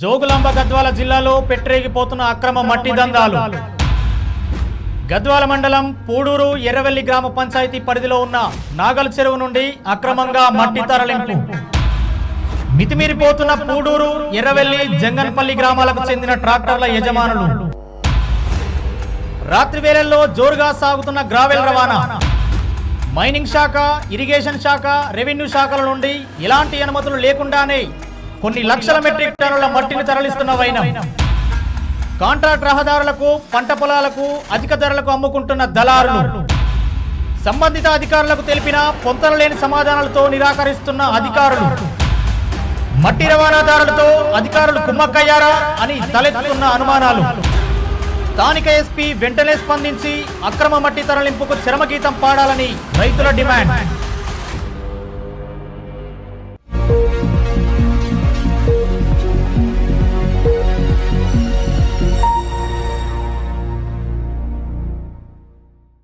జోగులాంబ గద్వాల జిల్లాలో పెట్టరేగిపోతున్న అక్రమ మట్టి దందాలు. గద్వాల మండలం పూడూరు ఎర్రవెల్లి గ్రామ పంచాయతీ పరిధిలో ఉన్న నాగల చెరువు నుండి అక్రమంగా మట్టి తరలింపు. మితిమీరిపోతున్న పూడూరు ఎర్రవెల్లి జంగన్పల్లి గ్రామాలకు చెందిన ట్రాక్టర్ల యజమానులు. రాత్రి వేళల్లో జోరుగా సాగుతున్న గ్రావెల్ రవాణా. మైనింగ్ శాఖ ఇరిగేషన్ శాఖ రెవెన్యూ శాఖల నుండి ఎలాంటి అనుమతులు లేకుండానే కొన్ని లక్షల మెట్రిక్ టన్నుల మట్టిని తరలిస్తున్న వైనం. కాంట్రాక్ట్ రహదారులకు పంట పొలాలకు అధిక ధరలకు అమ్ముకుంటున్న దళారులు. సంబంధిత అధికారులకు తెలిపిన పొంతనలేని సమాధానాలతో నిరాకరిస్తున్న అధికారులు. మట్టి రవాణాదారులతో అధికారులు కుమ్మక్కయ్యారా అని తలెత్తుతున్న అనుమానాలు. స్థానిక ఎస్పీ వెంటనే స్పందించి అక్రమ మట్టి తరలింపుకు చరమగీతం పాడాలని రైతుల డిమాండ్.